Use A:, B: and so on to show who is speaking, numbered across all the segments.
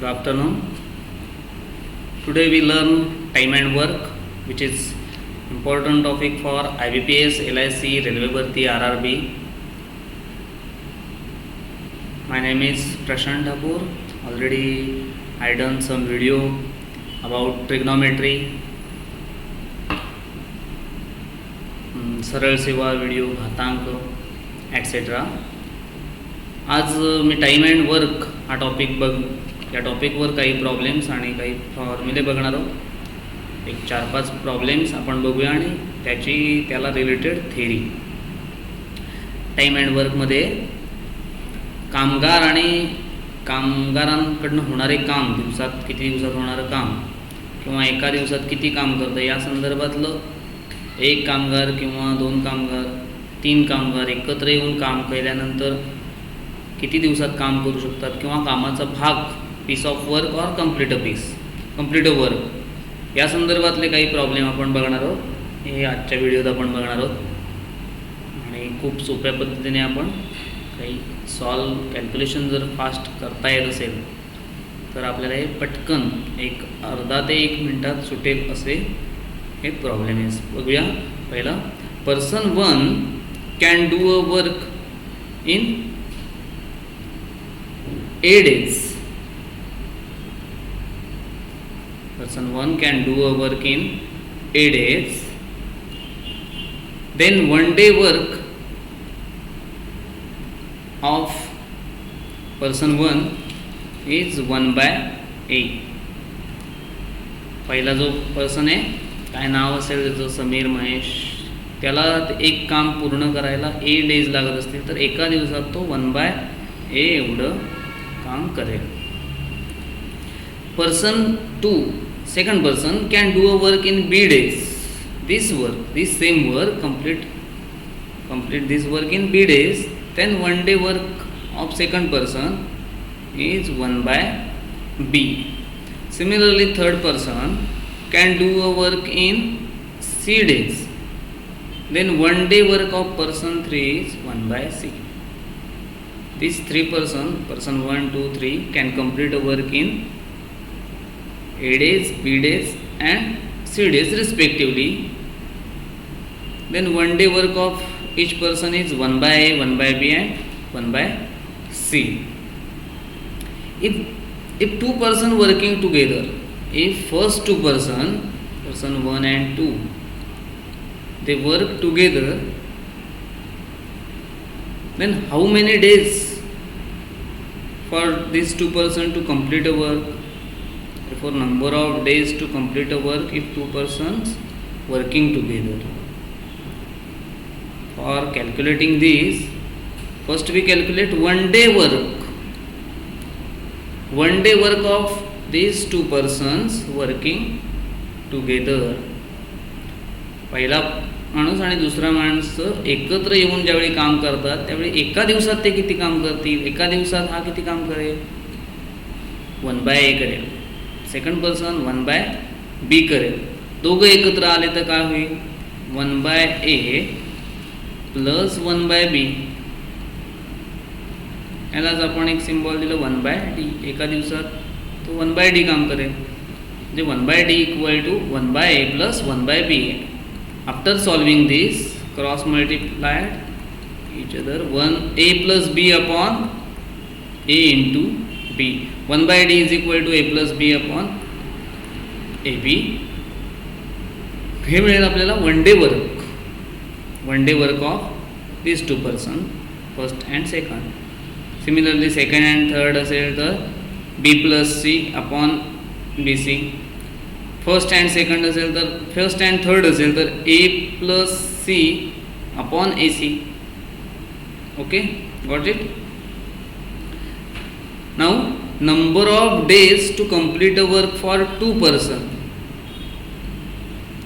A: Good afternoon. Today we learn time and work, which is important topic for IBPS, LIC, Railway Bharti, RRB. My name is Prashant Thakur. Already I done some video about trigonometry, सरळ सेवा video घातांक etcetera आज मी time and work हा topic बघ या टॉपिकवर काही problems आणि काही फॉर्म्युले बघणार आहोत. एक चार पाच प्रॉब्लेम्स आपण बघूया आणि त्याची त्याला रिलेटेड थेरी टाईम अँड वर्कमध्ये कामगार आणि कामगारांकडनं होणारे काम दिवसात किती दिवसात होणारं काम किंवा एका दिवसात किती काम करतं या संदर्भातलं एक कामगार किंवा दोन कामगार तीन कामगार एकत्र येऊन काम केल्यानंतर किती दिवसात काम करू शकतात किंवा कामाचा भाग piece of work or complete a piece complete a work या संदर्भातले काही प्रॉब्लेम आपण बघणार आहोत. हे आजच्या व्हिडिओत आपण बघणार आहोत. आणि खूप सोप्या पद्धतीने आपण काही सॉल्व कॅल्क्युलेशन जर फास्ट करता येत असेल तर आपल्याला हे पटकन एक अर्धा ते एक मिनटात सुटेल असे हे प्रॉब्लेम आहे बघूया. पहिला person one can do a work in A days person one can do a work in 8 days. Then one day work of person 1 is 1 by 8 पहिला जो पर्सन आहे काय नाव असेल त्याचं समीर महेश त्याला एक काम पूर्ण करायला ए डेज लागत असतील तर एका दिवसात तो वन बाय ए एवढं काम करेल. Person two second person can do a work in b days. This work this same work complete complete this work in b days. Then one day work of second person is 1 by b. Similarly third person can do a work in c days. Then one day work of person 3 is 1 by c. These three person person 1 2 3 can complete a work in A days, B days, and C days respectively. Then one day work of each person is 1 by A, 1 by B, and 1 by C. If if two person working together, if first two person, person 1 and 2, they work together, then how many days for these two person to complete a work? Therefore number of days to complete a work if two persons working together for calculating this first we calculate one day work one day work of these two persons working together पहिला माणूस आणि दुसरा माणसं एकत्र येऊन ज्यावेळी काम करतात त्यावेळी एका दिवसात ते किती काम करतील एका दिवसात हा किती काम करेल वन बाय ए करेल second person one by B करेल. दोघं एकत्र आले तर काय होईल? One by A plus one by B यालाच आपण एक सिम्बॉल दिलं वन बाय डी एका दिवसात तो वन बाय डी काम करेल. म्हणजे one by D equal to one by A plus one by B after solving this cross multiplied each other one A plus B upon A into B one by D is equal to A plus B upon A B हे मिळेल आपल्याला one day work one day work of this two person first and second similarly second and third असेल तर B plus C upon B C first and second असेल तर first and third असेल तर A plus C upon A C okay got it now number of days to complete a work for two person.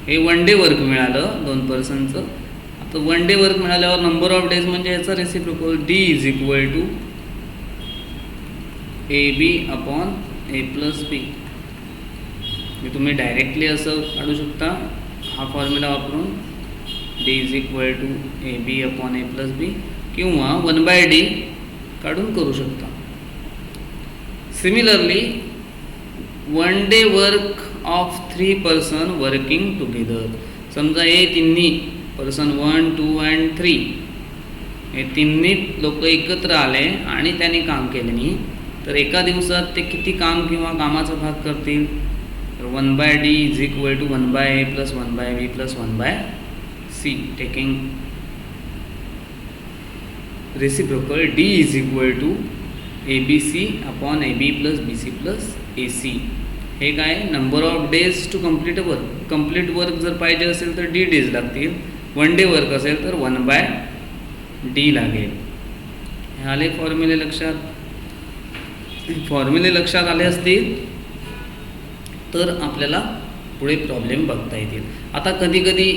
A: हे one day work मिळालं दोन पर्सनचं आता one day work मिळाल्यावर नंबर ऑफ डेज म्हणजे याचा reciprocal D is equal to A B upon A plus B मी तुम्ही directly असं काढू शकता. हा फॉर्म्युला वापरून D is equal to A B upon A plus B किंवा वन बाय डी काढून करू शकता. Similarly one day work of three person working together समजा हे तिन्ही person one two and three हे तिन्ही लोक एकत्र आले आणि त्यांनी काम केले नाही. तर एका दिवसात ते किती काम किंवा कामाचा भाग करतील? तर one by D is equal to one by A plus one by B plus one by C taking A B C upon A B plus B C plus A C हे काय? Number of days to complete work complete work जर पाहिजे असेल तर D days लागतील. One day work असेल तर one by D लागेल. हे आले फॉर्म्युले लक्षात? फॉर्म्युले लक्षात आले असतील तर आपल्याला पुढे प्रॉब्लेम बघता येतील. आता कधी कधी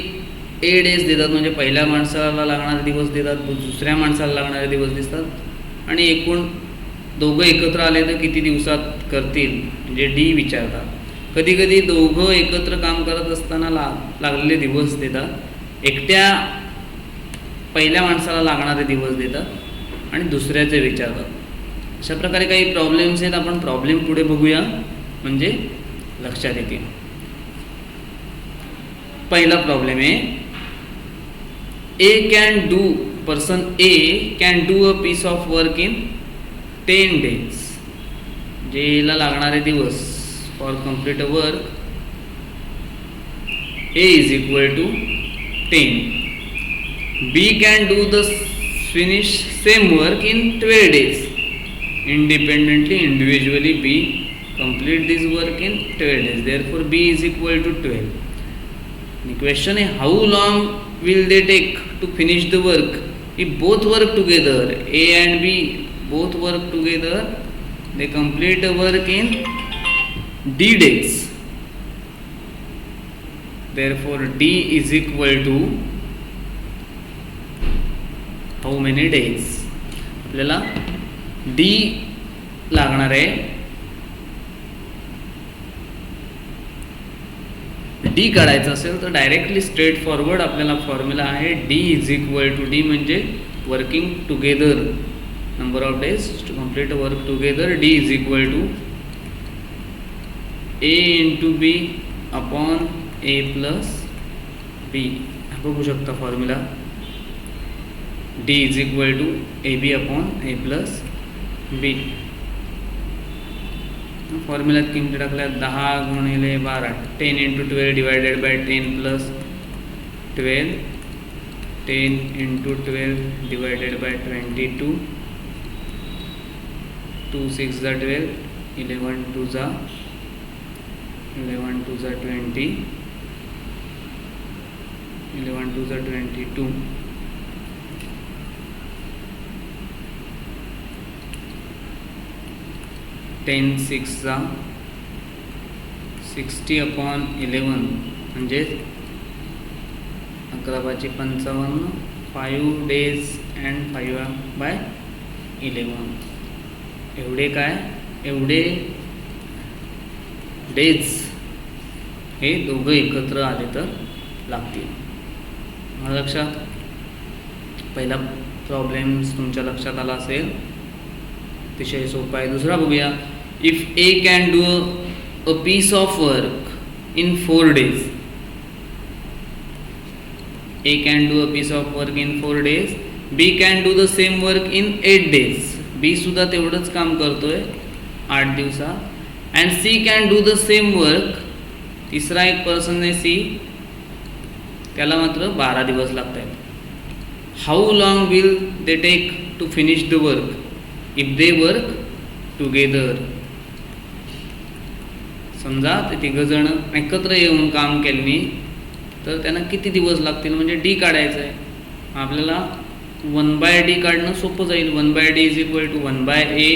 A: ए डेज देतात म्हणजे पहिल्या माणसाला लागणारे दिवस देतात दुसऱ्या माणसाला लागणारे दिवस दिसतात. आणि एकूण दोघं एकत्र आले तर किती दिवसात करतील? म्हणजे डी विचारतात. कधी कधी दोघं एकत्र काम करत असताना ला लागलेले दिवस देतात. एकट्या पहिल्या माणसाला लागणारे दिवस देतात आणि दुसऱ्याचे विचारतात. अशा प्रकारे काही प्रॉब्लेम्स आहेत आपण प्रॉब्लेम पुढे बघूया. म्हणजे लक्षात येतील. पहिला प्रॉब्लेम आहे A can do person A can do a piece of work in ten days जेला लागणारे दिवस for complete a work A is equal to ten B can do the finish same work in twelve days independently individually B complete this work in twelve days there for B is equal to twelve question आहे how long will they take to finish the work if both work together A and B both work together they complete the work in d days therefore d is equal to how many days आपल्याला d लागणार आहे D काढायचं असेल तर directly straight forward आपल्याला formula आहे D is equal to D म्हणजे working together number of days to complete work together D is equal to A into B upon A plus B बघू शकता formula D is equal to A B upon A plus B फॉर्म्युल्यात किमती टाकल्यात दहा गुणिले बारा ten into twelve divided by ten plus twelve ten into twelve divided by twenty two two six जा twelve eleven two जा eleven two जा twenty eleven two जा twenty two ten सिक्सचा सिक्स्टी अपॉन इलेवन म्हणजेच अकरा पाचशे पंचावन्न five days and five by eleven एवढे काय? एवढे डेज हे दोघं एकत्र आले तर लागतील. मला लक्षात? पहिला प्रॉब्लेम्स तुमच्या लक्षात आला असेल अतिशय सोपा आहे. दुसरा बघूया. If A can do a piece of work in four days A can do a piece of work in four days B can do the same work in eight days बीसुद्धा तेवढंच काम करतो आहे आठ दिवसात and C can do the same work तिसरा एक person आहे C त्याला मात्र बारा दिवस लागत आहेत how long will they take to finish the work if they work together समजा ते तिघंजण एकत्र येऊन काम केले तर त्यांना किती दिवस लागतील? म्हणजे डी काढायचं आहे आपल्याला वन बाय डी काढणं सोपं जाईल one by D is equal to one by A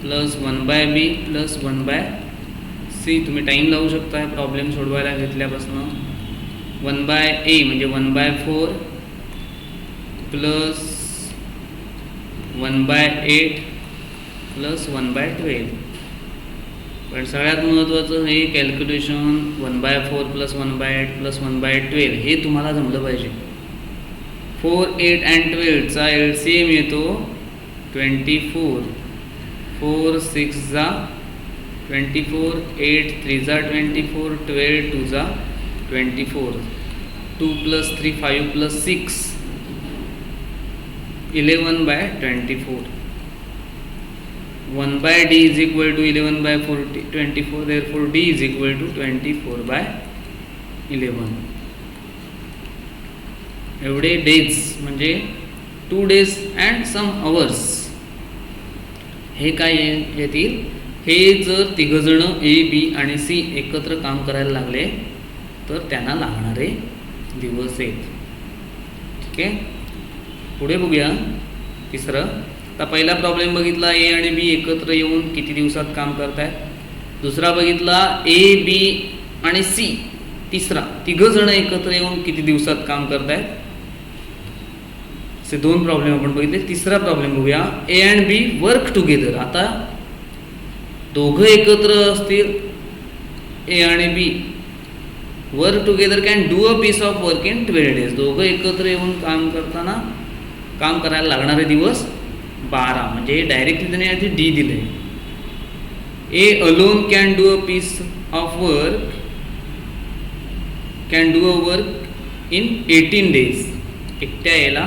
A: plus one by B plus one by C तुम्ही टाईम लावू शकता प्रॉब्लेम सोडवायला घेतल्यापासून वन बाय ए म्हणजे one by four plus one by eight plus one by twelve पण सगळ्यात महत्त्वाचं हे calculation one by four plus one by eight plus one by twelve हे तुम्हाला जमलं पाहिजे फोर एट अँड ट्वेल्वचा एल सी एम येतो ट्वेंटी फोर फोर सिक्स जा ट्वेंटी फोर एट थ्री जा ट्वेंटी फोर ट्वेल्व टू जा twenty four two plus three five plus six eleven by twenty four one by D is equal to eleven by forty twenty four therefore D is equal to twenty four by eleven एवढे days म्हणजे two days and some hours हे काय येतील? हे जर तिघजणं A B आणि C एकत्र काम करायला लागले तर त्यांना लागणारे दिवस आहेत. ठीक आहे? पुढे बघूया. तिसरं आता पहिला प्रॉब्लेम बघितला ए आणि बी एकत्र येऊन किती दिवसात काम करतायत? दुसरा बघितला ए बी आणि सी तिसरा तिघंजणं एकत्र येऊन किती दिवसात काम करतायत? असे दोन प्रॉब्लेम आपण बघितले. तिसरा प्रॉब्लेम बघूया. A and B work together आता दोघं एकत्र असतील ए आणि B work together can do a piece of work in twelve days दोघं एकत्र येऊन काम करताना काम करायला लागणारे दिवस बारा. म्हणजे डायरेक्टली त्याने याची डी दिले. A alone can do a piece of work can do a work in eighteen days एकट्या याला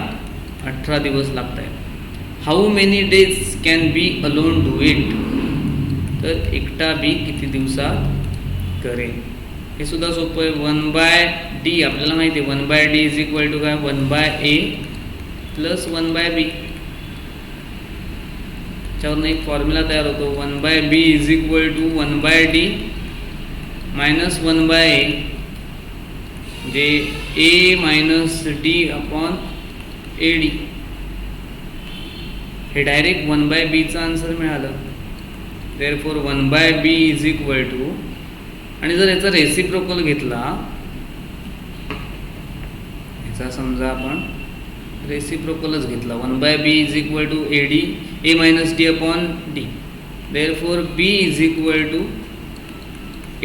A: अठरा दिवस लागत आहेत how many days can B alone do it तर एकटा बी किती दिवसात करेन? हे सुद्धा सोपं आहे. वन बाय डी आपल्याला माहिती आहे. One by D is equal to काय? One by A plus one by B त्याच्यावरनं एक फॉर्म्युला तयार होतो. One by B is equal to one by D minus one by A जे A minus D upon A D हे direct one by बीचं answer मिळालं. Therefore one by B is equal to आणि जर याचा reciprocal घेतला याचा समजा आपण रेसिप्रोकलच घेतला. One by B is equal to A D A minus D upon D therefore B is equal to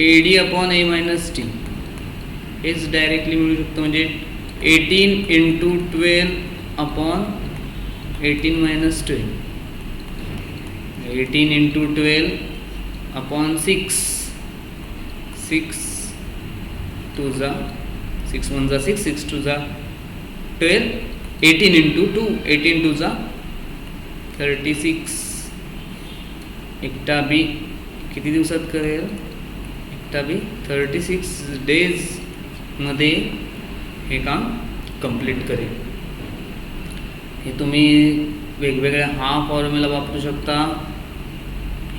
A: A D upon A minus T हेच डायरेक्टली मिळू शकतो. म्हणजे eighteen into twelve upon eighteen minus twelve eighteen into twelve upon six six two जा six one जा six six two जा twelve eighteen into two eighteen two जा thirty six एकटा B किती दिवसात करेल? एकटा बी थर्टी सिक्स डेजमध्ये हे काम कंप्लीट करेल. हे तुम्ही वेगवेगळ्या हा फॉर्म्युला वापरू शकता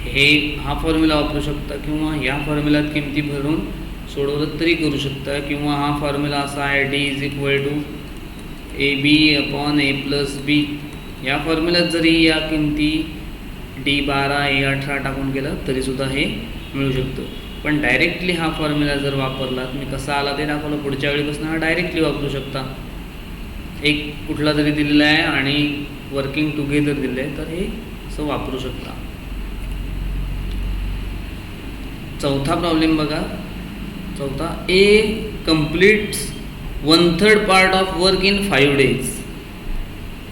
A: हे हा फॉर्म्युला वापरू शकता किंवा या फॉर्म्युल्यात किमती भरून सोडवलं तरी करू शकता किंवा हा फॉर्म्युला असा आहे D is equal to A B upon A plus B या फॉर्म्युल्यात जरी या किमती डी बारा ए अठरा टाकून केलं तरीसुद्धा हे मिळू शकतं. पण डायरेक्टली हा फॉर्म्युला जर वापरला मी कसा आला ते दाखवलं पुढच्या वेळीपासून हा डायरेक्टली वापरू शकता. एक कुठला तरी दिलेला आहे आणि वर्किंग टुगेदर दिलं आहे तर हे असं वापरू शकता. चौथा प्रॉब्लेम बघा. चौथा A completes one third part of work in five days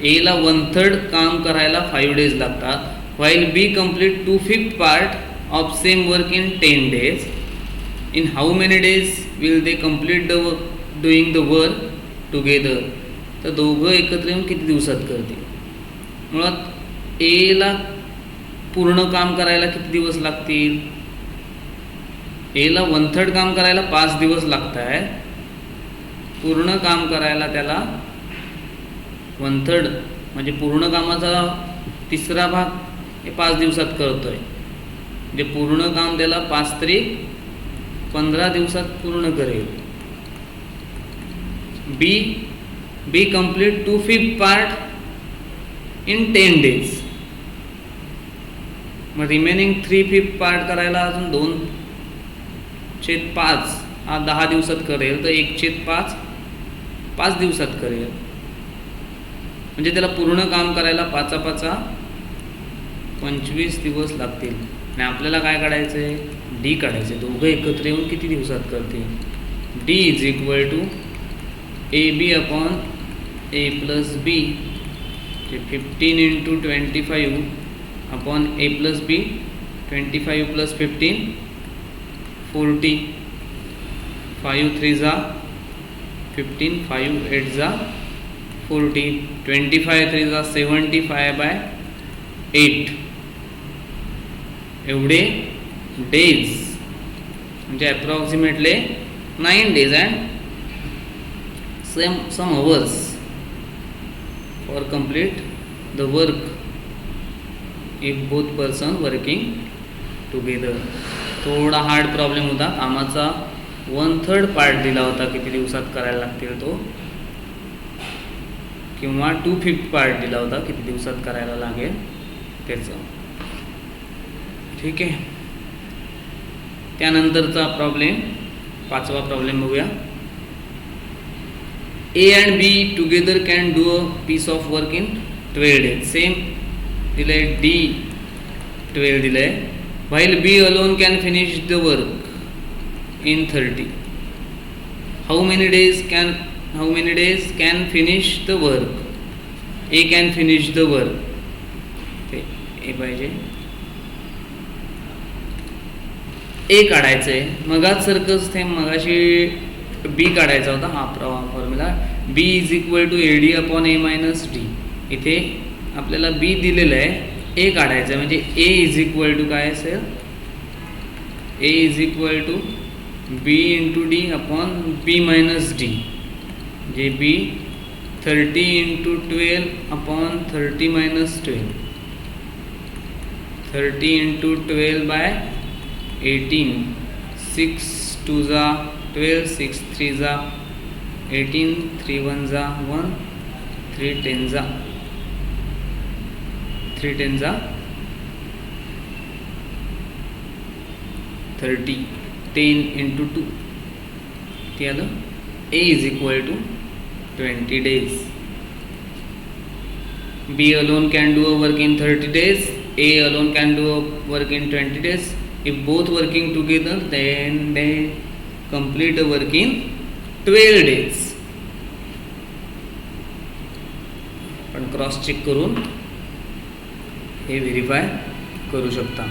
A: एला वन थर्ड काम करायला फाईव्ह डेज लागतात while B complete two fifth part of same work in ten days in how many days will they complete the doing the work together तर दोघं एकत्र येऊन किती दिवसात करतील? मुळात एला पूर्ण काम करायला किती दिवस लागतील? एला वन थर्ड काम करायला पाच दिवस लागत आहे पूर्ण काम करायला त्याला वन थर्ड म्हणजे पूर्ण कामाचा तिसरा भाग हे पाच दिवसात करतो आहे म्हणजे पूर्ण काम त्याला पाच तरी पंधरा दिवसात पूर्ण करेल. B be complete two fifth part in ten days मग रिमेनिंग थ्री फिफ्थ पार्ट करायला अजून दोन छेद पाच हा दहा दिवसात करेल तर एक छेद पाच पाच दिवसात करेल. म्हणजे त्याला पूर्ण काम करायला पाचा पाचा पंचवीस दिवस लागतील. आणि आपल्याला काय काढायचं आहे? डी काढायचं आहे. दोघं एकत्र येऊन किती दिवसात करतील? D is equal to A B upon A plus B जे fifteen into twenty five upon A plus B twenty five plus fifteen forty five three जा फिफ्टीन फाईव्ह एट जा फोर्टी ट्वेंटी फाय थ्री जा seventy five by eight एवढे days म्हणजे approximately nine days and same some hours for complete the work if both person working together थोडा hard problem होता. कामाचा one third part दिला होता किती दिवसात करायला लागतील तो. किंवा टू फिफ्थ पार्ट दिला होता किती दिवसात करायला लागेल त्याचं. ठीक आहे. त्यानंतरचा प्रॉब्लेम पाचवा प्रॉब्लेम बघूया. A and B together can do a piece of work in twelve days same दिलं आहे डी ट्वेल्व दिलं आहे while B alone can finish the work in thirty how many days can how many days can finish the work A can finish the work ते A पाहिजे. ए काढायचं आहे मगाच सारखंच ते मगाशी बी काढायचा होता हा प्रवाह formula B is equal to A D upon A minus D इथे आपल्याला बी दिलेलं आहे ए काढायचं आहे. म्हणजे ए इज इक्वल टू काय असेल? A is equal to B into D upon B minus D जे B thirty into twelve upon thirty minus twelve thirty into twelve by eighteen six two जा twelve six three जा eighteen three one जा one three ten जा three ten जा thirty ten into two ते आलं A is equal to twenty days B alone can do a work in 30 days a alone can do a work in 20 days if both working together then they complete a work in 12 days. पण cross check करून हे verify करू शकता.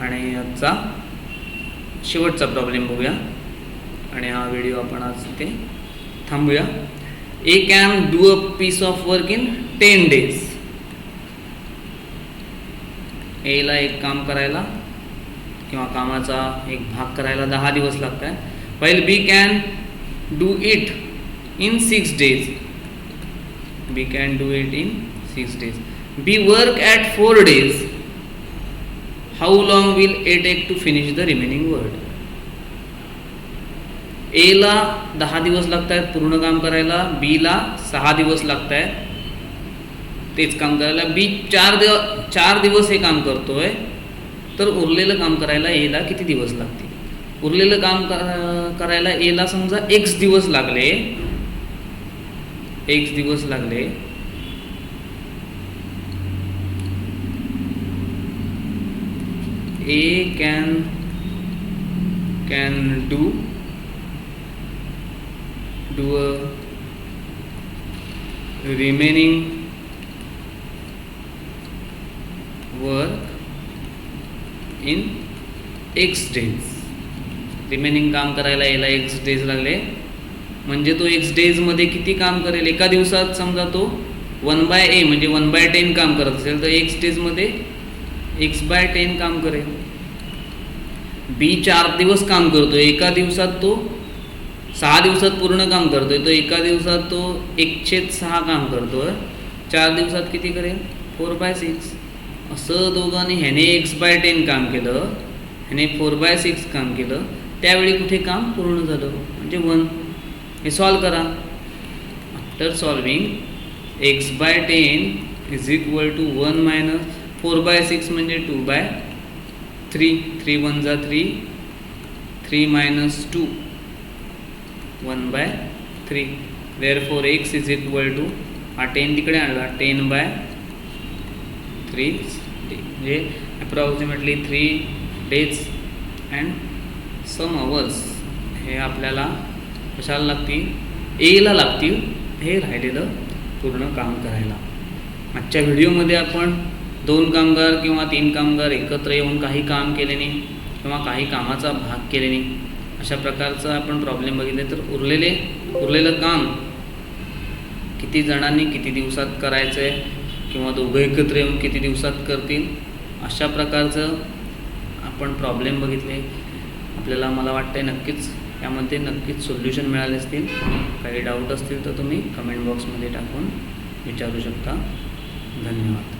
A: आणि आजचा शेवटचा problem बघूया. आणि हा व्हिडिओ आपण आज इथे थांबूया. A can do a piece of work in ten days एला एक काम करायला किंवा कामाचा एक भाग करायला दहा दिवस लागत आहे while B can do it in six days B can do it in six days B work at four days how long will A take to finish the remaining work एला दहा दिवस लागत आहेत पूर्ण काम करायला. बीला सहा दिवस लागत आहेत तेच काम करायला. बी चार दिव चार दिवस हे काम करतोय. तर उरलेलं काम करायला एला किती दिवस लागतील? उरलेलं काम करायला एला समजा एक्स दिवस लागले. एक्स दिवस लागले. A can can do do a remaining work. In X days remaining काम करायला याला एक्स डेज लागले. म्हणजे तो एक्स डेजमध्ये किती काम करेल? एका दिवसात समजा तो वन बाय ए म्हणजे वन बाय टेन काम करत असेल तर एक्स डेजमध्ये एक्स बाय टेन काम करेल. बी चार दिवस काम करतो एका दिवसात तो सहा दिवसात पूर्ण काम करतोय. तो एका दिवसात तो एकशे सहा काम करतो चार दिवसात किती करेल? फोर बाय सिक्स असं दोघांनी ह्याने एक्स बाय टेन काम केलं ह्याने फोर बाय सिक्स काम केलं. त्यावेळी कुठे काम पूर्ण झालं? म्हणजे वन हे सॉल्व करा. After solving X by ten is equal to one minus four by six म्हणजे two by three three one जा three three minus two one by three therefore X is equal to हा ten तिकडे आणला. Ten by three म्हणजे approximately three days and some hours हे आपल्याला कशाला लागतील? एला लागतील. हे राहिलेलं पूर्ण काम करायला. आजच्या व्हिडिओमध्ये आपण दोन कामगार किंवा तीन कामगार एकत्र येऊन काही काम केल्याने किंवा काही कामाचा भाग केल्याने अशा प्रकारचा आपण प्रॉब्लेम बघितले तर उरलेले उरलेलं काम किती जणांनी किती दिवसात करायचं आहे किंवा दोघं एकत्र येऊन किती दिवसात करतील अशा प्रकारचं आपण प्रॉब्लेम बघितले. आपल्याला मला वाटतं आहे नक्कीच त्यामध्ये नक्कीच सोल्युशन मिळाले असतील. काही डाऊट असतील तर तुम्ही कमेंट बॉक्समध्ये टाकून विचारू शकता. धन्यवाद.